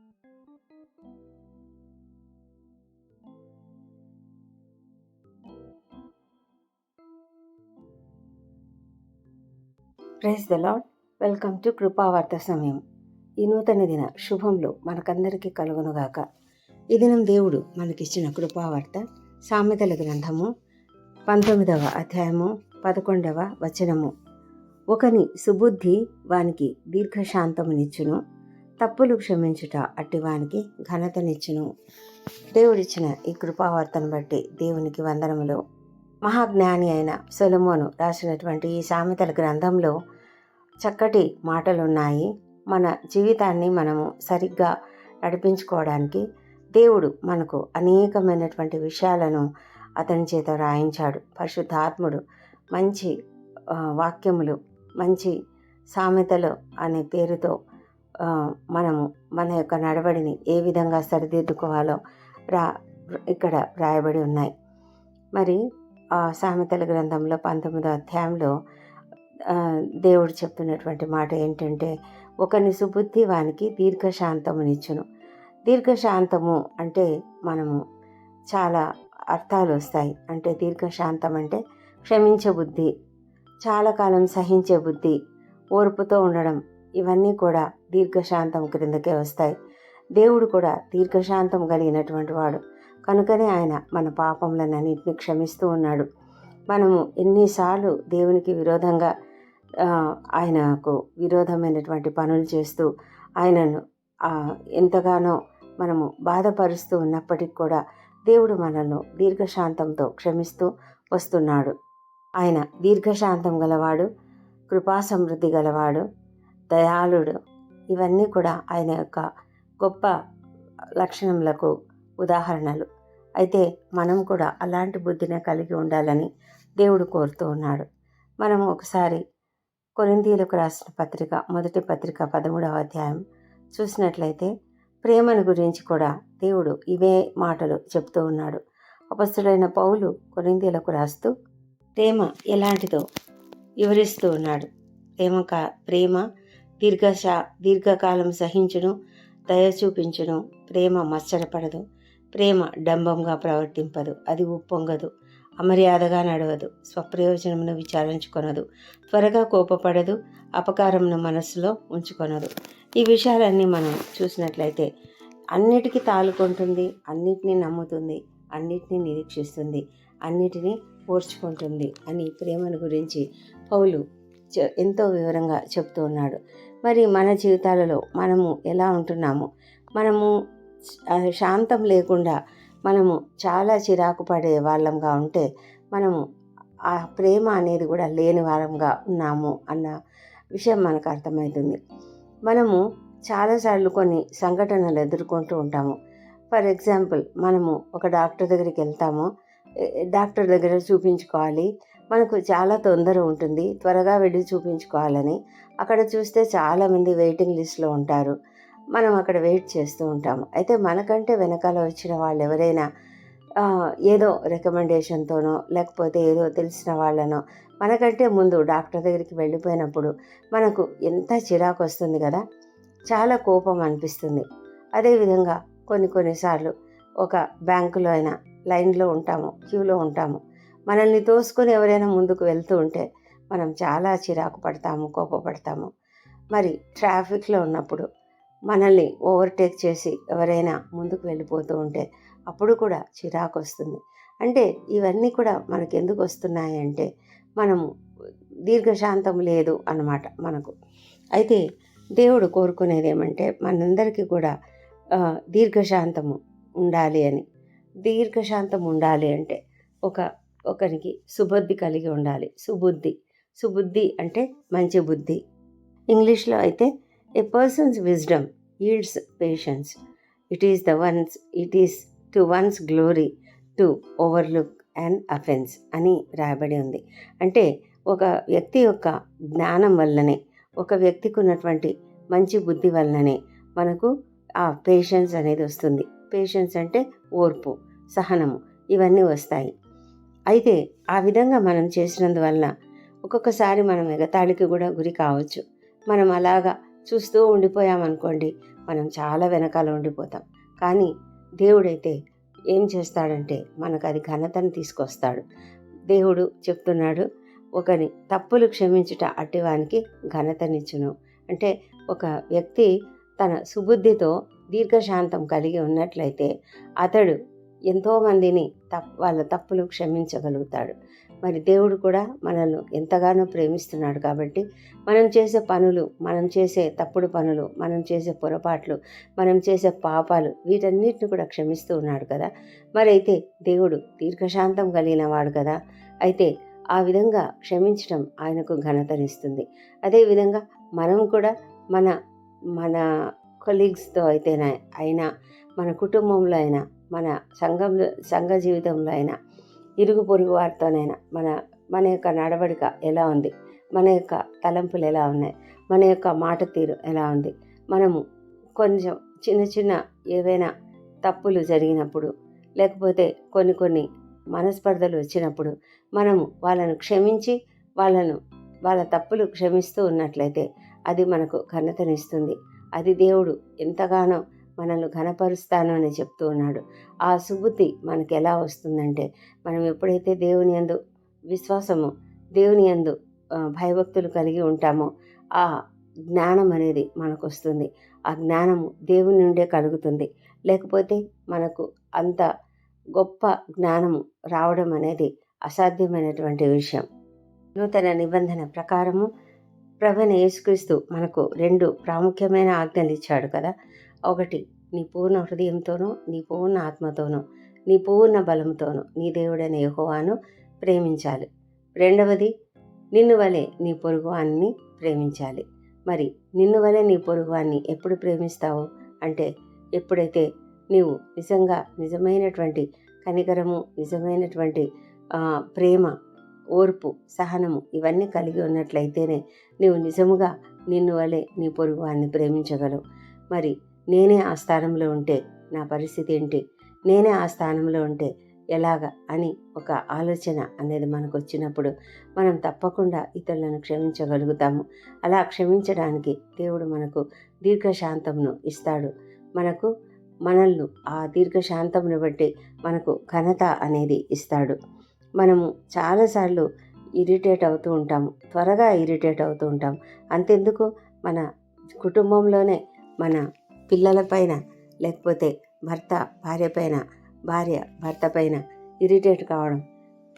Praise the lord welcome to కృపావార్త సమయం. ఈ నూతన దిన శుభంలో మనకందరికీ కలుగునుగాక. ఈ దినం దేవుడు మనకిచ్చిన కృపావార్త సామెతల గ్రంథము పంతొమ్మిదవ అధ్యాయము పదకొండవ వచనము. ఒకని సుబుద్ధి వానికి దీర్ఘశాంతమునిచ్చును. తప్పులు క్షమించుట అట్టివానికి ఘనతనిచ్చును. దేవుడిచ్చిన ఈ కృపావార్తను బట్టి దేవునికి వందనములు. మహాజ్ఞాని అయిన సొలమోను రాసినటువంటి ఈ సామెతల గ్రంథంలో చక్కటి మాటలు ఉన్నాయి మన జీవితాన్ని మనము సరిగ్గా నడిపించుకోవడానికి దేవుడు మనకు అనేకమైనటువంటి విషయాలను అతని చేత రాయించాడు పరిశుద్ధాత్ముడు మంచి వాక్యములు మంచి సామెతలు అనే పేరుతో మనము మన యొక్క నడవడిని ఏ విధంగా సరిదిద్దుకోవాలో రా ఇక్కడ రాయబడి ఉన్నాయి. మరి ఆ సామెతల గ్రంథంలో పంతొమ్మిదో అధ్యాయంలో దేవుడు చెప్తున్నటువంటి మాట ఏంటంటే ఒకని సుబుద్ధి వానికి దీర్ఘశాంతమునిచ్చును. దీర్ఘశాంతము అంటే మనము చాలా అర్థాలు వస్తాయి. అంటే దీర్ఘశాంతం అంటే క్షమించే బుద్ధి చాలా కాలం సహించే బుద్ధి ఓర్పుతో ఉండడం ఇవన్నీ కూడా దీర్ఘశాంతం క్రిందకే వస్తాయి. దేవుడు కూడా దీర్ఘశాంతం కలిగినటువంటి వాడు. కనుకనే ఆయన మన పాపములన్నింటినీ క్షమిస్తూ ఉన్నాడు. మనము ఎన్నిసార్లు దేవునికి విరోధంగా ఆయనకు విరోధమైనటువంటి పనులు చేస్తూ ఆయనను ఎంతగానో మనము బాధపరుస్తూ ఉన్నప్పటికి కూడా దేవుడు మనల్ని దీర్ఘశాంతంతో క్షమిస్తూ వస్తున్నాడు. ఆయన దీర్ఘశాంతం గలవాడు కృపా సమృద్ధి గలవాడు దయాళుడు ఇవన్నీ కూడా ఆయన యొక్క గొప్ప లక్షణములకు ఉదాహరణలు. అయితే మనం కూడా అలాంటి బుద్ధిని కలిగి ఉండాలని దేవుడు కోరుతూ ఉన్నాడు. మనము ఒకసారి కొరిందీలకు రాసిన పత్రిక మొదటి పత్రిక పదమూడవ అధ్యాయం చూసినట్లయితే ప్రేమను గురించి కూడా దేవుడు ఇవే మాటలు చెప్తూ ఉన్నాడు. అపస్తుడైన పౌలు కొరిందీలకు రాస్తూ ప్రేమ ఎలాంటిదో వివరిస్తూ ఉన్నాడు. ప్రేమ కా ప్రేమ దీర్ఘశా దీర్ఘకాలం సహించును దయ చూపించును ప్రేమ మచ్చరపడదు. ప్రేమ డంబంగా ప్రవర్తింపదు. అది ఉప్పొంగదు. అమర్యాదగా నడవదు. స్వప్రయోజనమును విచారించుకొనదు. త్వరగా కోపపడదు. అపకారమును మనస్సులో ఉంచుకొనదు. ఈ విషయాలన్నీ మనం చూసినట్లయితే అన్నిటికీ తాలుకుంటుంది అన్నిటినీ నమ్ముతుంది. అన్నిటినీ నిరీక్షిస్తుంది. అన్నిటినీ ఓర్చుకుంటుంది అని ప్రేమను గురించి పౌలు ఎంతో వివరంగా చెప్తూ ఉన్నాడు. మరి మన జీవితాలలో మనము ఎలా ఉంటున్నాము మనము శాంతం లేకుండా మనము చాలా చిరాకు పడే వాళ్ళంగా ఉంటే మనము ఆ ప్రేమ అనేది కూడా లేని వారంగా ఉన్నాము అన్న విషయం మనకు అర్థమవుతుంది. మనము చాలాసార్లు కొన్ని సంఘటనలు ఎదుర్కొంటూ ఉంటాము. ఫర్ ఎగ్జాంపుల్ మనము ఒక డాక్టర్ దగ్గరికి వెళ్తాము. డాక్టర్ దగ్గర చూపించుకోవాలి. మనకు చాలా తొందర ఉంటుంది. త్వరగా వెళ్ళి చూపించుకోవాలని. అక్కడ చూస్తే చాలామంది వెయిటింగ్ లిస్ట్లో ఉంటారు. మనం అక్కడ వెయిట్ చేస్తూ ఉంటాము. అయితే మనకంటే వెనకాల వచ్చిన వాళ్ళు ఎవరైనా ఏదో రికమెండేషన్తోనో లేకపోతే ఏదో తెలిసిన వాళ్ళనో మనకంటే ముందు డాక్టర్ దగ్గరికి వెళ్ళిపోయినప్పుడు మనకు ఎంత చిరాకు వస్తుంది కదా? చాలా కోపం అనిపిస్తుంది. అదేవిధంగా కొన్ని కొన్నిసార్లు ఒక బ్యాంకులో అయినా లైన్లో ఉంటాము క్యూలో ఉంటాము. మనల్ని తోసుకొని ఎవరైనా ముందుకు వెళ్తూ ఉంటే మనం చాలా చిరాకు పడతాము కోపపడతాము. మరి ట్రాఫిక్లో ఉన్నప్పుడు మనల్ని ఓవర్టేక్ చేసి ఎవరైనా ముందుకు వెళ్ళిపోతూ ఉంటే అప్పుడు కూడా చిరాకు వస్తుంది. అంటే ఇవన్నీ కూడా మనకు ఎందుకు వస్తున్నాయి అంటే మనము దీర్ఘశాంతం లేదు అన్నమాట మనకు. అయితే దేవుడు కోరుకునేది ఏమంటే మనందరికీ కూడా దీర్ఘశాంతము ఉండాలి అని. దీర్ఘశాంతం ఉండాలి అంటే ఒక ఒకరికి సుబుద్ధి కలిగి ఉండాలి. సుబుద్ధి. సుబుద్ధి అంటే మంచి బుద్ధి. ఇంగ్లీష్లో అయితే a person's wisdom yields patience it is the one's it is to one's glory to overlook and offence అని రాయబడి ఉంది. అంటే ఒక వ్యక్తి యొక్క జ్ఞానం వల్లనే ఒక వ్యక్తికి ఉన్నటువంటి మంచి బుద్ధి వల్లనే మనకు ఆ పేషెన్స్ అనేది వస్తుంది. పేషెన్స్ అంటే ఓర్పు సహనము. ఇవన్నీ వస్తాయి. అయితే ఆ విధంగా మనం చేసినందువల్ల ఒక్కొక్కసారి మనం ఎగతాళికి కూడా గురి కావచ్చు. మనం అలాగా చూస్తూ ఉండిపోయామనుకోండి మనం చాలా వెనకాల ఉండిపోతాం. కానీ దేవుడైతే ఏం చేస్తాడంటే మనకు అది ఘనతను తీసుకొస్తాడు. దేవుడు చెప్తున్నాడు ఒకని తప్పులు క్షమించుట అట్టివానికి ఘనతనిచ్చును. అంటే ఒక వ్యక్తి తన సుబుద్ధితో దీర్ఘశాంతం కలిగి ఉన్నట్లయితే అతడు ఎంతోమందిని తప్ వాళ్ళ తప్పులు క్షమించగలుగుతాడు. మరి దేవుడు కూడా మనల్ని ఎంతగానో ప్రేమిస్తున్నాడు కాబట్టి మనం చేసే పనులు మనం చేసే తప్పుడు పనులు మనం చేసే పొరపాట్లు మనం చేసే పాపాలు వీటన్నిటిని కూడా క్షమిస్తూ ఉన్నాడు కదా. మరి అయితే దేవుడు దీర్ఘశాంతం కలిగిన వాడు కదా. అయితే ఆ విధంగా క్షమించడం ఆయనకు ఘనతనిస్తుంది. అదేవిధంగా మనం కూడా మన మన కొలీగ్స్తో అయితేనే అయినా మన కుటుంబంలో అయినా మన సంఘంలో సంఘ జీవితంలో అయినా ఇరుగు పొరుగు వారితోనైనా మన మన యొక్క నడవడిక ఎలా ఉంది? మన యొక్క తలంపులు ఎలా ఉన్నాయి? మన యొక్క మాట తీరు ఎలా ఉంది? మనము కొంచెం చిన్న చిన్న ఏవైనా తప్పులు జరిగినప్పుడు లేకపోతే కొన్ని కొన్ని మనస్పర్ధలు వచ్చినప్పుడు మనము వాళ్ళను క్షమించి వాళ్ళను వాళ్ళ తప్పులు క్షమిస్తూ ఉన్నట్లయితే అది మనకు ఘనతనిస్తుంది. అది దేవుడు ఎంతగానో మనల్ని ఘనపరుస్తాను అని చెప్తూ ఉన్నాడు. ఆ సుబుద్ధి మనకి ఎలా వస్తుందంటే మనం ఎప్పుడైతే దేవుని యందు విశ్వాసము దేవుని యందు భయభక్తులు కలిగి ఉంటామో ఆ జ్ఞానం అనేది మనకు వస్తుంది ఆ జ్ఞానము దేవుని నుండే కలుగుతుంది. లేకపోతే మనకు అంత గొప్ప జ్ఞానము రావడం అనేది అసాధ్యమైనటువంటి విషయం. నూతన నిబంధన ప్రకారము ప్రభుని యేసుక్రీస్తు మనకు రెండు ప్రాముఖ్యమైన ఆజ్ఞలు ఇచ్చాడు కదా. ఒకటి నీ పూర్ణ హృదయంతోనూ నీ పూర్ణ ఆత్మతోనూ నీ పూర్ణ బలంతోనూ నీ దేవుడైన యహోవాను ప్రేమించాలి. రెండవది నిన్ను వలె నీ పొరుగువాన్ని ప్రేమించాలి. మరి నిన్ను వలె నీ పొరుగువాన్ని ఎప్పుడు ప్రేమిస్తావు? అంటే ఎప్పుడైతే నీవు నిజంగా నిజమైనటువంటి కనికరము నిజమైనటువంటి ప్రేమ ఓర్పు సహనము ఇవన్నీ కలిగి ఉన్నట్లయితేనే నీవు నిజముగా నిన్ను వలె నీ పొరుగువాన్ని ప్రేమించగలవు. మరి నేనే ఆ స్థానంలో ఉంటే నా పరిస్థితి ఏంటి? నేనే ఆ స్థానంలో ఉంటే ఎలాగ? అని ఒక ఆలోచన అనేది మనకు వచ్చినప్పుడు మనం తప్పకుండా ఇతరులను క్షమించగలుగుతాము. అలా క్షమించడానికి దేవుడు మనకు దీర్ఘశాంతంను ఇస్తాడు. మనకు మనల్ని ఆ దీర్ఘశాంతంను బట్టి మనకు ఘనత అనేది ఇస్తాడు. మనము చాలాసార్లు ఇరిటేట్ అవుతూ ఉంటాము. త్వరగా ఇరిటేట్ అవుతూ ఉంటాం అంతెందుకు? మన కుటుంబంలోనే మన పిల్లల పైన లేకపోతే భర్త భార్య పైన భార్య భర్త పైన ఇరిటేట్ కావడం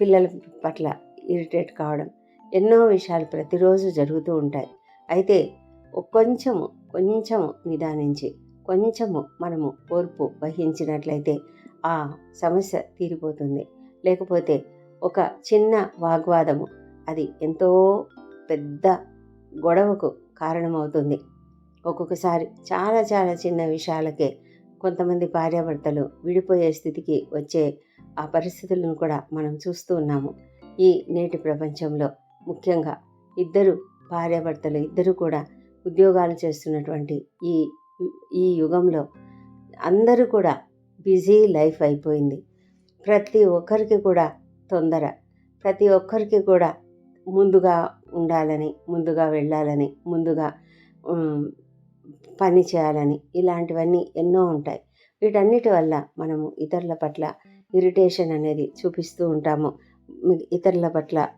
పిల్లల పట్ల ఇరిటేట్ కావడం ఎన్నో విషయాలు ప్రతిరోజు జరుగుతూ ఉంటాయి. అయితే కొంచెము కొంచెము నిదానించి కొంచెము మనము ఓర్పు వహించినట్లయితే ఆ సమస్య తీరిపోతుంది. లేకపోతే ఒక చిన్న వాగ్వాదము అది ఎంతో పెద్ద గొడవకు కారణమవుతుంది. ఒక్కొక్కసారి చాలా చాలా చిన్న విషయాలకే కొంతమంది భార్యాభర్తలు విడిపోయే స్థితికి వచ్చే ఆ పరిస్థితులను కూడా మనం చూస్తూ ఉన్నాము. ఈ నేటి ప్రపంచంలో ముఖ్యంగా ఇద్దరు భార్యాభర్తలు ఇద్దరు కూడా ఉద్యోగాలు చేస్తున్నటువంటి ఈ ఈ యుగంలో అందరూ కూడా బిజీ లైఫ్ అయిపోయింది. ప్రతి ఒక్కరికి కూడా తొందర ప్రతి ఒక్కరికి కూడా ముందుగా ఉండాలని ముందుగా వెళ్ళాలని ముందుగా పని చేయాలని ఇలాంటివన్నీ ఎన్నో ఉంటాయి. వీటన్నిటి వల్ల మనము ఇతరుల పట్ల ఇరిటేషన్ అనేది చూపిస్తూ ఉంటాము. ఇతరుల పట్ల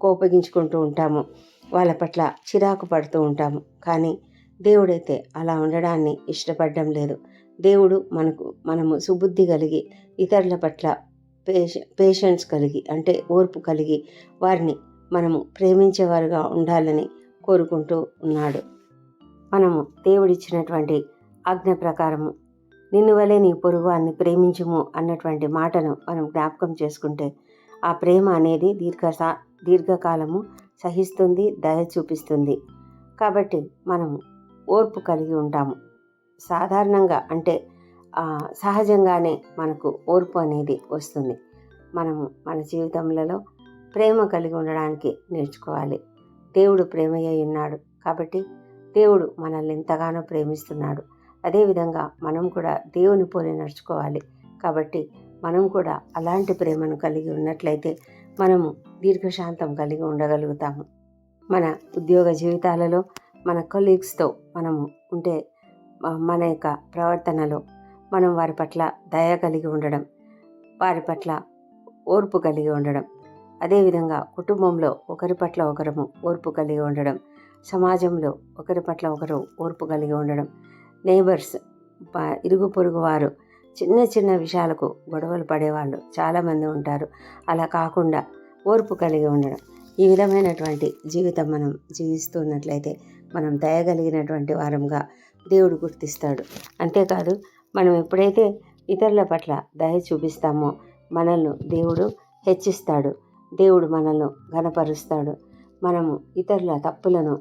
కోపగించుకుంటూ ఉంటాము. వాళ్ళ పట్ల చిరాకు పడుతూ ఉంటాము. కానీ దేవుడైతే అలా ఉండడాన్ని ఇష్టపడడం లేదు. దేవుడు మనకు మనము సుబుద్ధి కలిగి ఇతరుల పట్ల పేష పేషెన్స్ కలిగి అంటే ఓర్పు కలిగి వారిని మనము ప్రేమించేవారుగా ఉండాలని కోరుకుంటూ ఉన్నాడు. మనము దేవుడిచ్చినటువంటి ఆజ్ఞ ప్రకారము నిన్ను వలె నీ పొరుగువాన్ని ప్రేమించుము అన్నటువంటి మాటను మనం జ్ఞాపకం చేసుకుంటే ఆ ప్రేమ అనేది దీర్ఘ దీర్ఘకాలము సహిస్తుంది దయ చూపిస్తుంది. కాబట్టి మనము ఓర్పు కలిగి ఉంటాము. సాధారణంగా అంటే సహజంగానే మనకు ఓర్పు అనేది వస్తుంది. మనము మన జీవితంలో ప్రేమ కలిగి ఉండడానికి నేర్చుకోవాలి. దేవుడు ప్రేమయ్య ఉన్నాడు కాబట్టి దేవుడు మనల్ని ఎంతగానో ప్రేమిస్తున్నాడు. అదేవిధంగా మనం కూడా దేవుని పోలి నడుచుకోవాలి. కాబట్టి మనం కూడా అలాంటి ప్రేమను కలిగి ఉన్నట్లయితే మనము దీర్ఘశాంతం కలిగి ఉండగలుగుతాము. మన ఉద్యోగ జీవితాలలో మన కొలీగ్స్తో మనము ఉంటే మన యొక్క ప్రవర్తనలో మనం వారి పట్ల దయ కలిగి ఉండడం వారి పట్ల ఓర్పు కలిగి ఉండడం అదేవిధంగా కుటుంబంలో ఒకరి పట్ల ఒకరము ఓర్పు కలిగి ఉండడం సమాజంలో ఒకరి పట్ల ఒకరు ఓర్పు కలిగి ఉండడం. నేబర్స్ ఇరుగు పొరుగు వారు చిన్న చిన్న విషయాలకు గొడవలు పడేవాళ్ళు చాలామంది ఉంటారు. అలా కాకుండా ఓర్పు కలిగి ఉండడం. ఈ విధమైనటువంటి జీవితం మనం జీవిస్తున్నట్లయితే మనం దయగలిగినటువంటి వారంగా దేవుడు గుర్తిస్తాడు. అంతేకాదు మనం ఎప్పుడైతే ఇతరుల పట్ల దయ చూపిస్తామో మనల్ని దేవుడు హెచ్చిస్తాడు. దేవుడు మనల్ని ఘనపరుస్తాడు. మనము ఇతరుల తప్పులను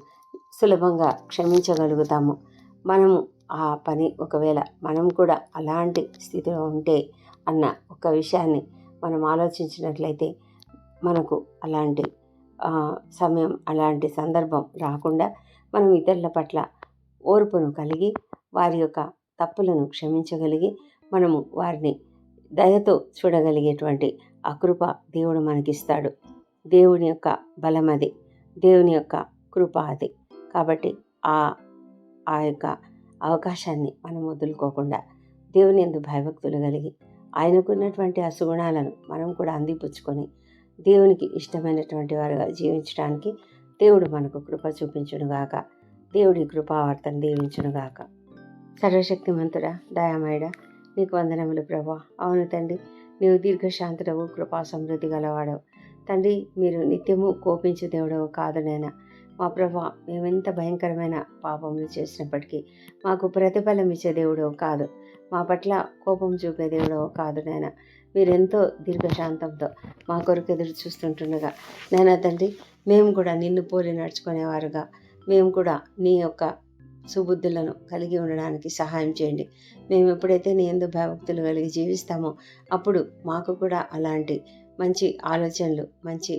సులభంగా క్షమించగలుగుతాము. మనము ఆ పని ఒకవేళ మనం కూడా అలాంటి స్థితిలో ఉంటే అన్న ఒక విషయాన్ని మనం ఆలోచించినట్లయితే మనకు అలాంటి సమయం అలాంటి సందర్భం రాకుండా మనం ఇతరుల పట్ల ఓర్పును కలిగి వారి యొక్క తప్పులను క్షమించగలిగి మనము వారిని దయతో చూడగలిగేటువంటి అకృప దేవుడు మనకిస్తాడు. దేవుని యొక్క బలం అది దేవుని యొక్క కృప అది. కాబట్టి ఆ ఆ యొక్క అవకాశాన్ని మనం వదులుకోకుండా దేవుని ఎందు భయభక్తులు కలిగి ఆయనకున్నటువంటి ఆ సుగుణాలను మనం కూడా అందిపుచ్చుకొని దేవునికి ఇష్టమైనటువంటి వారుగా జీవించడానికి దేవుడు మనకు కృప చూపించునుగాక. దేవుడి కృపావార్తను దీవించునుగాక. సర్వశక్తిమంతుడా దయామయుడ నీకు వందనములు ప్రభా. అవును తండ్రి నీవు దీర్ఘశాంతుడవు కృపా సమృద్ధి గలవాడవు. తండ్రి మీరు నిత్యము కోపించే దేవుడవు కాదు నైనా మా ప్రభా మేమెంత భయంకరమైన పాపములు చేసినప్పటికీ మాకు ప్రతిఫలం ఇచ్చే దేవుడో కాదు. మా పట్ల కోపం చూపే దేవుడో కాదు నాయన. మీరెంతో దీర్ఘశాంతంతో మా కొరకు ఎదురు చూస్తుంటుండగా నాయన తండ్రి మేము కూడా నిన్ను పోలి నడుచుకునేవారుగా. మేము కూడా నీ యొక్క సుబుద్ధులను కలిగి ఉండడానికి సహాయం చేయండి. మేము ఎప్పుడైతే నీ ఎందు భయభక్తులు కలిగి జీవిస్తామో అప్పుడు మాకు కూడా అలాంటి మంచి ఆలోచనలు మంచి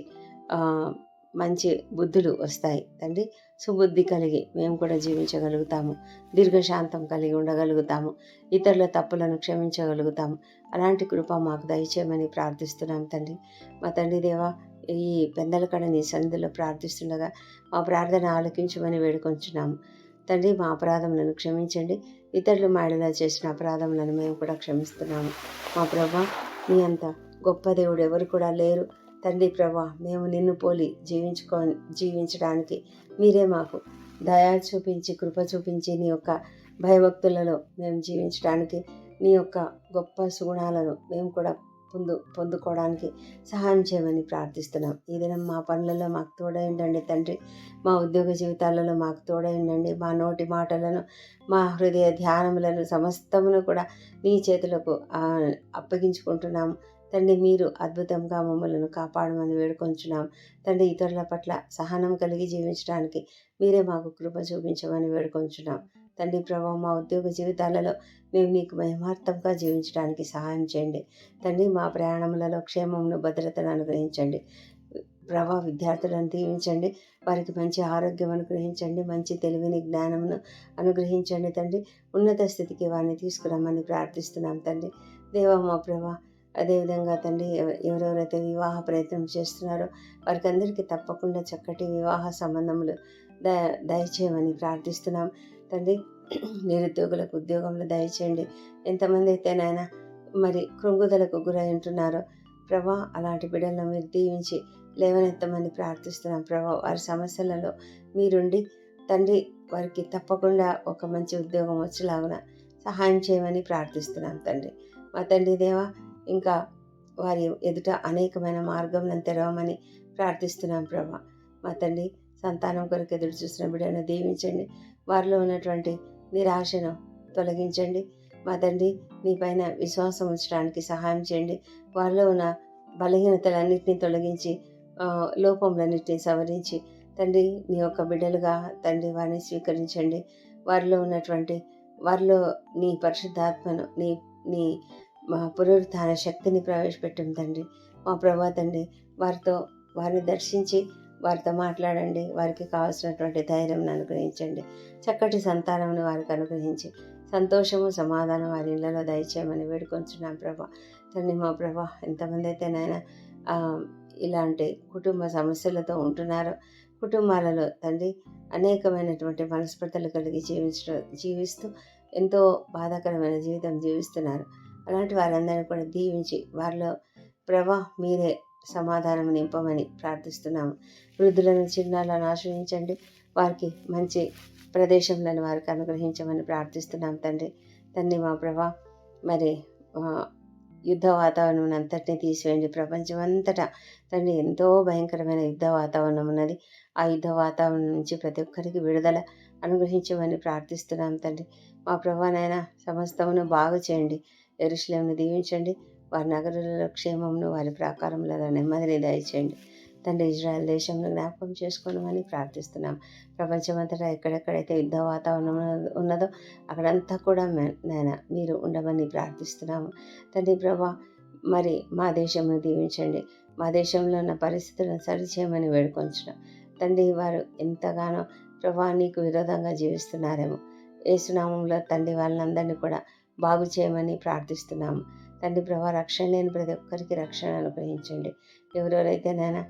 మంచి బుద్ధులు వస్తాయి తండ్రి. సుబుద్ధి కలిగి మేము కూడా జీవించగలుగుతాము. దీర్ఘశాంతం కలిగి ఉండగలుగుతాము. ఇతరుల తప్పులను క్షమించగలుగుతాము. అలాంటి కృప మాకు దయచేయమని ప్రార్థిస్తున్నాం తండ్రి. మా తండ్రి దేవా ఈ పెందలకడ నీ సన్నిధిలో ప్రార్థిస్తుండగా మా ప్రార్థన ఆలకించమని వేడుకొంచున్నాము. తండ్రి మా అపరాధములను క్షమించండి. ఇతరులు మాడలా చేసిన అపరాధములను మేము కూడా క్షమిస్తున్నాము. మా ప్రభా నీ అంత గొప్ప దేవుడు ఎవరు కూడా లేరు. తండ్రి ప్రభా మేము నిన్ను పోలి జీవించుకో జీవించడానికి మీరే మాకు దయా చూపించి కృప చూపించి నీ యొక్క భయభక్తులలో మేము జీవించడానికి నీ యొక్క గొప్ప సుగుణాలను మేము కూడా పొందు పొందుకోవడానికి సహాయం చేయమని ప్రార్థిస్తున్నాం. ఈ దినం మా పనులలో మాకు తోడైండండి తండ్రి. మా ఉద్యోగ జీవితాలలో మాకు తోడైండండి. మా నోటి మాటలను మా హృదయ ధ్యానములను సమస్తమును కూడా నీ చేతులకు అప్పగించుకుంటున్నాము. తండ్రి మీరు అద్భుతంగా మమ్మలను కాపాడమని వేడుకొంచున్నాం. తండ్రి ఇతరుల పట్ల సహనం కలిగి జీవించడానికి మీరే మాకు కృప చూపించమని వేడుకొంచున్నాం. తండ్రి ప్రభావ మా ఉద్యోగ జీవితాలలో మేము నీకు మహిమార్థంగా జీవించడానికి సహాయం చేయండి. తండ్రి మా ప్రయాణములలో క్షేమమును భద్రతను అనుగ్రహించండి. ప్రభా విద్యార్థులను దీవించండి. వారికి మంచి ఆరోగ్యం అనుగ్రహించండి. మంచి తెలివిని జ్ఞానమును అనుగ్రహించండి తండ్రి. ఉన్నత స్థితికి వారిని తీసుకురమ్మని ప్రార్థిస్తున్నాం తండ్రి. దేవా మా ప్రభా అదేవిధంగా తండ్రి ఎవరెవరైతే వివాహ ప్రయత్నం చేస్తున్నారో వారికి అందరికీ తప్పకుండా చక్కటి వివాహ సంబంధములు ద దయచేయమని ప్రార్థిస్తున్నాం. తండ్రి నిరుద్యోగులకు ఉద్యోగంలో దయచేయండి. ఎంతమంది అయితే నాయన మరి కృంగుదలకు గురై ఉంటున్నారో ప్రభా అలాంటి బిడ్డలను మీరు దీవించి లేవనెత్తమని ప్రార్థిస్తున్నాం. ప్రభా వారి సమస్యలలో మీరుండి తండ్రి వారికి తప్పకుండా ఒక మంచి ఉద్యోగం వచ్చేలాగున సహాయం చేయమని ప్రార్థిస్తున్నాం తండ్రి. మా తండ్రి దేవా ఇంకా వారి ఎదుట అనేకమైన మార్గంలను తెరవమని ప్రార్థిస్తున్నాం ప్రభా. మా తండ్రి సంతానం కొరకు ఎదురు చూసిన బిడ్డను దీవించండి. వారిలో ఉన్నటువంటి నిరాశను తొలగించండి. మా తండ్రి నీ పైన విశ్వాసం ఉంచడానికి సహాయం చేయండి. వారిలో ఉన్న బలహీనతలన్నింటినీ తొలగించి లోపములన్నింటినీ సవరించి తండ్రి నీ యొక్క బిడ్డలుగా తండ్రి వారిని స్వీకరించండి. వారిలో ఉన్నటువంటి వారిలో నీ పరిశుద్ధాత్మను నీ నీ మా పునరుత్థాన శక్తిని ప్రవేశపెట్టం తండ్రి. మా ప్రభా తండ్రి వారితో వారిని దర్శించి వారితో మాట్లాడండి. వారికి కావాల్సినటువంటి ధైర్యం అనుగ్రహించండి. చక్కటి సంతానం వారికి అనుగ్రహించి సంతోషము సమాధానం వారి ఇళ్ళలో దయచేయమని వేడుకొంచున్నాం ప్రభా. తండ్రి మా ప్రభా ఎంతమంది అయితే నాయన ఇలాంటి కుటుంబ సమస్యలతో ఉంటున్నారో కుటుంబాలలో తండ్రి అనేకమైనటువంటి మనస్పర్ధలు కలిగి జీవించ జీవిస్తూ ఎంతో బాధాకరమైన జీవితం జీవిస్తున్నారు. అలాంటి వారందరినీ కూడా దీవించి వారిలో ప్రభా మీరే సమాధానం నింపమని ప్రార్థిస్తున్నాము. వృద్ధులను చిన్నాలను ఆశ్రయించండి. వారికి మంచి ప్రదేశంలను వారికి అనుగ్రహించమని ప్రార్థిస్తున్నాం తండ్రి. తండ్రి మా ప్రభా మరి యుద్ధ వాతావరణం అంతటినీ తీసివేయండి. ప్రపంచం అంతటా తండ్రి ఎంతో భయంకరమైన యుద్ధ వాతావరణం ఉన్నది. ఆ యుద్ధ వాతావరణం నుంచి ప్రతి ఒక్కరికి విడుదల అనుగ్రహించమని ప్రార్థిస్తున్నాం తండ్రి. మా ప్రభానైనా సమస్తమును బాగు చేయండి. ఎరుశ్లేమును దీవించండి. వారి నగరులలో క్షేమమును వారి ప్రాకారములలో నెమ్మదిని దయచేయండి. తండ్రి ఇజ్రాయెల్ దేశంలో జ్ఞాపకం చేసుకోవడం ప్రార్థిస్తున్నాం. ప్రపంచమంతటా ఎక్కడెక్కడైతే యుద్ధ వాతావరణం ఉన్నదో అక్కడంతా కూడా మే- నాయన మీరు ఉండమని ప్రార్థిస్తున్నాము. తండ్రి ప్రభా మరి మా దేశంను దీవించండి. మా దేశంలో ఉన్న పరిస్థితులను సరిచేయమని వేడుకొంచున్నాం. తండ్రి వారు ఎంతగానో ప్రభా నీకు విరోధంగా జీవిస్తున్నారేమో. ఏసునామంలో తండ్రి వాళ్ళందరినీ కూడా బాగు చేయమని ప్రార్థిస్తున్నాము. తండ్రి ప్రభా రక్షణ లేని ప్రతి ఒక్కరికి రక్షణ అనుగ్రహించండి. ఎవరెవరైతే నాయన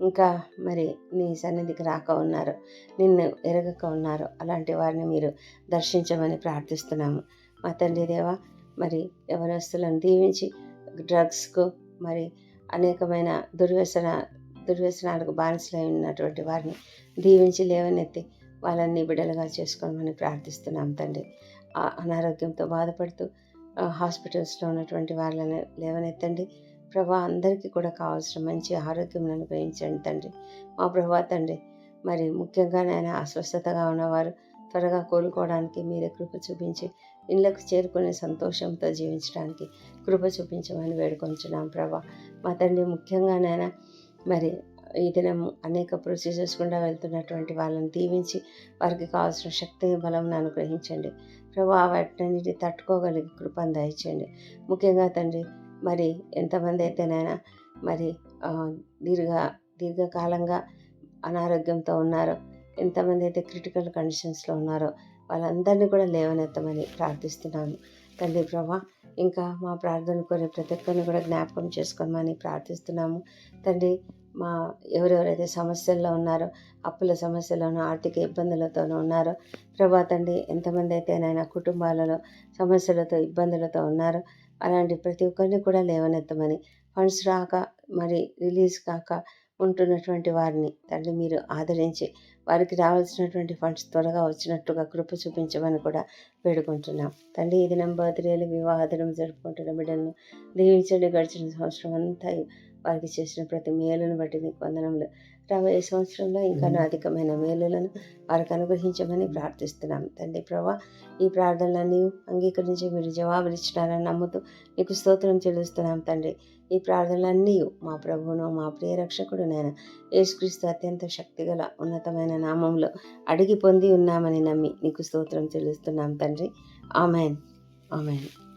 ఇంకా మరి నీ సన్నిధికి రాక ఉన్నారో నిన్ను ఎరగక ఉన్నారో అలాంటి వారిని మీరు దర్శించమని ప్రార్థిస్తున్నాము. మా తండ్రి దేవా మరి యవనస్తులను దీవించి డ్రగ్స్కు మరి అనేకమైన దుర్వ్యసన దుర్వ్యసనాలకు బానిసలై ఉన్నటువంటి వారిని దీవించి లేవనెత్తి వాళ్ళని బిడ్డలుగా చేసుకోమని ప్రార్థిస్తున్నాం తండ్రి. అనారోగ్యంతో బాధపడుతూ హాస్పిటల్స్లో ఉన్నటువంటి వాళ్ళని లేవనెత్తండి. ప్రభా అందరికీ కూడా కావాల్సిన మంచి ఆరోగ్యం అనుగ్రహించండి తండ్రి. మా ప్రభా తండ్రి మరి ముఖ్యంగా నేను అస్వస్థతగా ఉన్నవారు త్వరగా కోలుకోవడానికి మీరే కృప చూపించి ఇళ్ళకు చేరుకునే సంతోషంతో జీవించడానికి కృప చూపించమని వేడుకొంచున్నాం ప్రభా. మా తండ్రి ముఖ్యంగా నాయన మరి ఈ దినం అనేక ప్రొసీజర్స్ గుండా వెళ్తున్నటువంటి వాళ్ళని దీవించి వారికి కావాల్సిన శక్తిని బలం అనుగ్రహించండి ప్రభా వాటిని తట్టుకోగలిగి కృపను దయచేయండి ముఖ్యంగా తండ్రి మరి ఎంతమంది అయితేనైనా మరి దీర్ఘ దీర్ఘకాలంగా అనారోగ్యంతో ఉన్నారో ఎంతమంది అయితే క్రిటికల్ కండిషన్స్లో ఉన్నారో వాళ్ళందరినీ కూడా లేవనెత్తమని ప్రార్థిస్తున్నాము. తండ్రి ప్రభా ఇంకా మా ప్రార్థన కోరే ప్రతి ఒక్కరిని కూడా జ్ఞాపకం చేసుకోమని ప్రార్థిస్తున్నాము. తండ్రి మా ఎవరెవరైతే సమస్యల్లో ఉన్నారో అప్పుల సమస్యలోనూ ఆర్థిక ఇబ్బందులతోనూ ఉన్నారో ప్రభా తండ్రి ఎంతమంది అయితే నాయన కుటుంబాలలో సమస్యలతో ఇబ్బందులతో ఉన్నారో అలాంటి ప్రతి ఒక్కరిని కూడా లేవనెత్తమని ఫండ్స్ రాక మరి రిలీజ్ కాక ఉంటున్నటువంటి వారిని తండ్రి మీరు ఆదరించి వారికి రావాల్సినటువంటి ఫండ్స్ త్వరగా వచ్చినట్టుగా కృప చూపించమని కూడా వేడుకుంటున్నాం. తండ్రి ఇది దినం బర్త్డేలు వివాహదనం జరుపుకుంటున్న బిడ్డలను దీవించండి గడిచిన సంవత్సరం అంతా వారికి చేసిన ప్రతి మేలును బట్టి నీకు వందనములు. రాబోయే సంవత్సరంలో ఇంకా అధికమైన మేలులను వారికి అనుగ్రహించమని ప్రార్థిస్తున్నాం తండ్రి ప్రభా ఈ ప్రార్థనలన్నీ అంగీకరించి మీరు జవాబులు ఇచ్చినారని నమ్ముతూ నీకు స్తోత్రం చెల్లిస్తున్నాం తండ్రి. ఈ ప్రార్థనలన్నీ మా ప్రభువును మా ప్రియ రక్షకుడు నేను యేసుక్రీస్తు అత్యంత శక్తిగల ఉన్నతమైన నామంలో అడిగి పొంది ఉన్నామని నమ్మి నీకు స్తోత్రం చెల్లిస్తున్నాం తండ్రి. ఆమెన్. ఆమెన్.